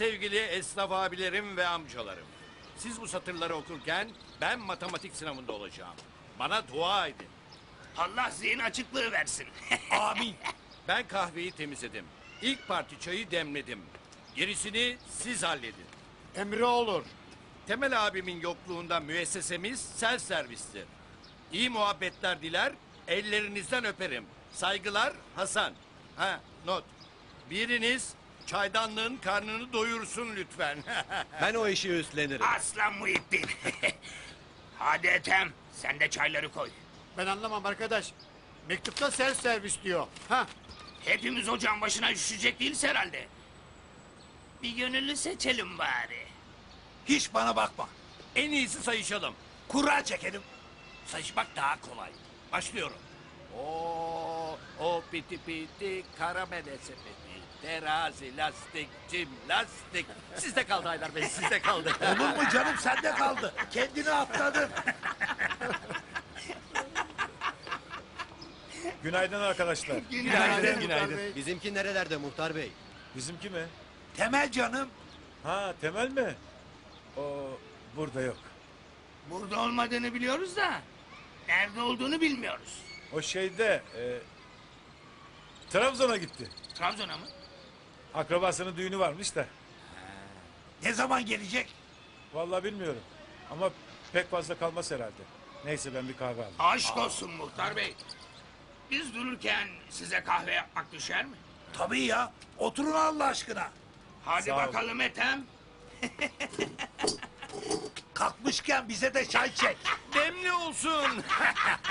sevgili esnaf abilerim ve amcalarım. Siz bu satırları okurken ben matematik sınavında olacağım. Bana dua edin. Allah zihin açıklığı versin. Amin. Ben kahveyi temizledim. İlk parti çayı demledim. Gerisini siz halledin. Emri olur. Temel abimin yokluğunda müessesemiz self servistir. İyi muhabbetler diler, ellerinizden öperim. Saygılar Hasan. Ha, not. Biriniz çaydanlığın karnını doyursun lütfen. Ben o işi üstlenirim. Aslan Muhittin. Hadi Ethem sen de çayları koy. Ben anlamam arkadaş. Mektupta self servis diyor. Ha, Hepimiz ocağın başına üşüşecek değiliz herhalde. Bir gönüllü seçelim bari. Hiç bana bakma. en iyisi sayışalım. Kura çekelim. Sayışmak daha kolay. Başlıyorum. Oo, o piti piti karamele sepeti. Terazi, lastik, cim, lastik. Sizde kaldı Haydar Bey, sizde kaldı. Olur mu canım sende kaldı. Kendini atladın. Günaydın arkadaşlar. günaydın. günaydın. Bizimki nerelerde muhtar bey? Bizimki mi? Temel canım. Ha Temel mi? O burada yok. Burada olmadığını biliyoruz da nerede olduğunu bilmiyoruz. O şeyde e, Trabzon'a gitti. Trabzon'a mı? Akrabasının düğünü varmış da. Ne zaman gelecek? Vallahi bilmiyorum. Ama pek fazla kalmaz herhalde. Neyse ben bir kahve alayım. Aşk olsun muhtar bey. Biz dururken size kahve yapmak düşer mi? Tabii ya. Oturun Allah aşkına. Hadi Sağ ol. bakalım Ethem. Kalkmışken bize de çay çek. Demli olsun.